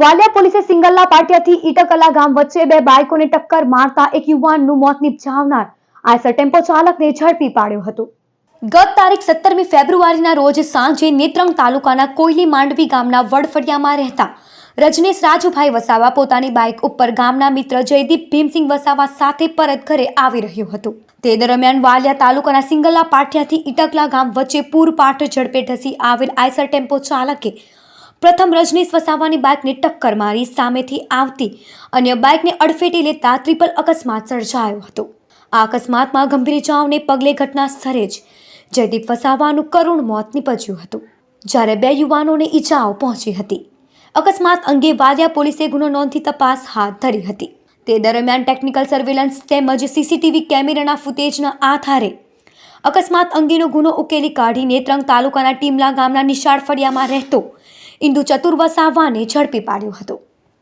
વાલિયા પોલીસે સિંગલ્લા પાટિયાથી ઈટકલા ગામ વચ્ચે બે બાઇકોને ટક્કર મારતા એક યુવાનનું મોત નિપજાવનાર આઈસર ટેમ્પો ચાલકને ઝડપી પાડ્યો હતો. ગત તારીખ સત્તરમી ફેબ્રુઆરીના રોજ સાંજે નેત્રંગ તાલુકાના કોયલી માંડવી ગામના વડફળિયામાં રહેતા રજનીશ રાજુભાઈ વસાવા પોતાની બાઇક ઉપર ગામના મિત્ર જયદીપ ભીમસિંહ વસાવા સાથે પરત ઘરે આવી રહ્યો હતો. તે દરમિયાન વાલિયા તાલુકાના સિંગલા પાટિયાથી ઈટકલા ગામ વચ્ચે પૂરપાટ ઝડપે ધસી આવેલ આઈસર ટેમ્પો ચાલકે પ્રથમ રજનીશ વસાવાની બાઇકને ટક્કર મારી સામેથી આવતી અન્ય બાઇકને અડફેટી લેતા ત્રિપલ અકસ્માત સર્જાયો હતો. આ અકસ્માતમાં ગંભીર ઇજાઓને પગલે ઘટના સ્થળે જ જયદીપ વસાવાનું કરુણ મોત નીપજ્યું હતું, જ્યારે બે યુવાનોને ઈજાઓ પહોંચી હતી. અકસ્માત અંગે વાલિયા પોલીસે ગુનો નોંધી તપાસ હાથ ધરી હતી. તે દરમિયાન ટેકનિકલ સર્વેલન્સ તેમજ સીસીટીવી કેમેરાના ફૂટેજના આધારે અકસ્માત અંગેનો ગુનો ઉકેલી કાઢી નેત્રંગ તાલુકાના ટીમલા ગામના નિશાળ ફળિયામાં રહેતો ઇન્દુ ચતુર વસાવાને ઝડપી પાડ્યો હતો.